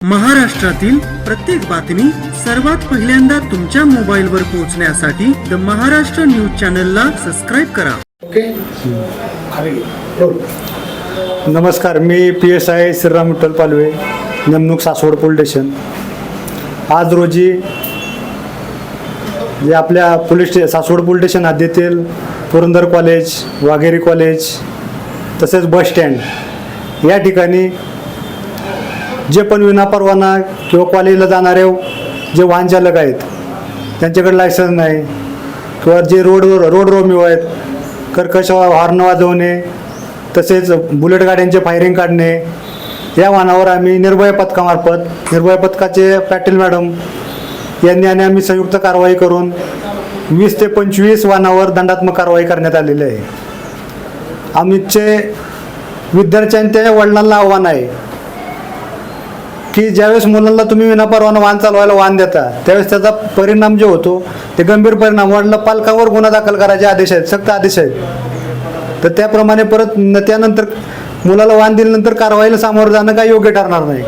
महाराष्ट्रातील प्रत्येक बातमी सर्वात पहिल्यांदा तुमच्या मोबाईलवर पोहोचण्यासाठी द महाराष्ट्र न्यूज चॅनलला सबस्क्राईब करा. ओके अरे बोल. नमस्कार मी P S I Shriram Vitthal Palve नेमणूक सासवड पोलीस स्टेशन. आज रोजी जे आपल्या police station Saswad police station हद्दीतील पुरंदर कॉलेज वाघेरी कॉलेज तसेच बस स्टँड या ठिकाणी जे पण विनापरवाना किंवा कॉलेजला जाणारे जे वाहन चालक आहेत त्यांच्याकडे लायसन्स नाही. किंवा जे रोडवर रोड रोमिओ आहेत कर्कश हॉर्न वाजवणे तसेच बुलेट गाड्यांचे फायरिंग काढणे या वाहनावर आम्ही निर्भय पथकामार्फत निर्भय पथकाचे पाटील मॅडम यांनी आणि आम्ही संयुक्त कारवाई करून वीस ते पंचवीस वाहनावर दंडात्मक कारवाई करण्यात आलेली आहे. आमचे विद्यार्थ्यांच्या वडिलांना आव्हान आहे की ज्यावेळेस मुलांना तुम्ही विनापरवाना वाहन चालवायला वाहन देता त्यावेळेस त्याचा परिणाम जो होतो ते गंभीर परिणाम. वाढला पालकावर गुन्हा दाखल करायचे आदेश आहेत सक्त आदेश आहेत. तर त्याप्रमाणे परत न- त्यानंतर मुलाला वाहन दिल्यानंतर कारवाईला सामोरं जाणं काही योग्य ठरणार नाही.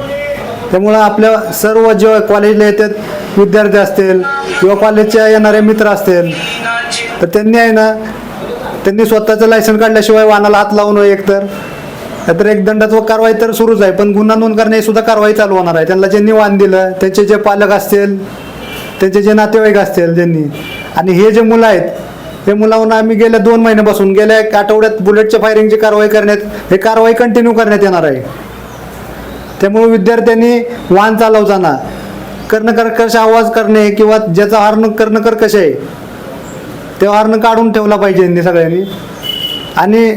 त्यामुळं आपल्या सर्व जे कॉलेजला येतात विद्यार्थी असतील किंवा कॉलेजच्या येणारे मित्र असतील तर त्यांनी आहे ना त्यांनी स्वतःचं लायसन काढल्याशिवाय वाहनाला हात लावू नये एकतर. तर एक दंडात्मक कारवाई तर सुरूच आहे. पण गुन्हा नोंद करण्याची सुद्धा कारवाई चालू होणार आहे. त्यांना ज्यांनी वाहन दिलं त्यांचे जे पालक असतील त्यांचे जे नातेवाईक असतील ज्यांनी आणि हे जे मुलं आहेत ते मुलांना आम्ही गेल्या दोन महिन्यापासून गेल्या एक आठवड्यात बुलेटच्या फायरिंगची कारवाई करण्यात हे कारवाई कंटिन्यू करण्यात येणार आहे. त्यामुळे विद्यार्थ्यांनी वाहन चालवताना कर्णकर्कश आवाज करणे किंवा ज्याचा हॉर्न कर्णकर्कश आहे ते हॉर्न काढून ठेवला पाहिजे सगळ्यांनी. आणि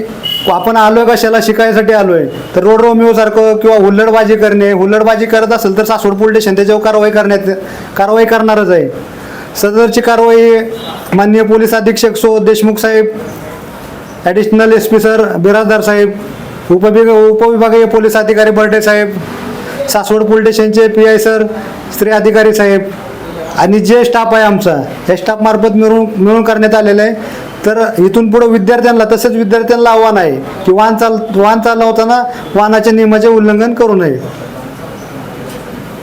आपण आलोय कशाला? शिकायसाठी आलोय. तर रोड रोमिओ सारखं किंवा हुल्लडबाजी करणे हुल्लडबाजी करत असेल तर सासवड पोलीस स्टेशन त्याच्यावर कारवाई करण्यात कारवाई करणारच आहे. सदरची कारवाई माननीय पोलीस अधीक्षक सो देशमुख साहेब additional S P sir Birajdar साहेब उपविभाग उपविभागीय पोलीस अधिकारी बर्डे साहेब सासवड पोलीस स्टेशनचे पी आय सर स्त्री अधिकारी साहेब आणि जे स्टाफ आहे आमचा या स्टाफमार्फत मिळून मिळून करण्यात आलेलं आहे. तर इथून पुढे विद्यार्थ्यांना तसेच विद्यार्थ्यांना आव्हान आहे की वाहन चाल वाहन चालवताना वाहनाच्या नियमाचे उल्लंघन करू नये.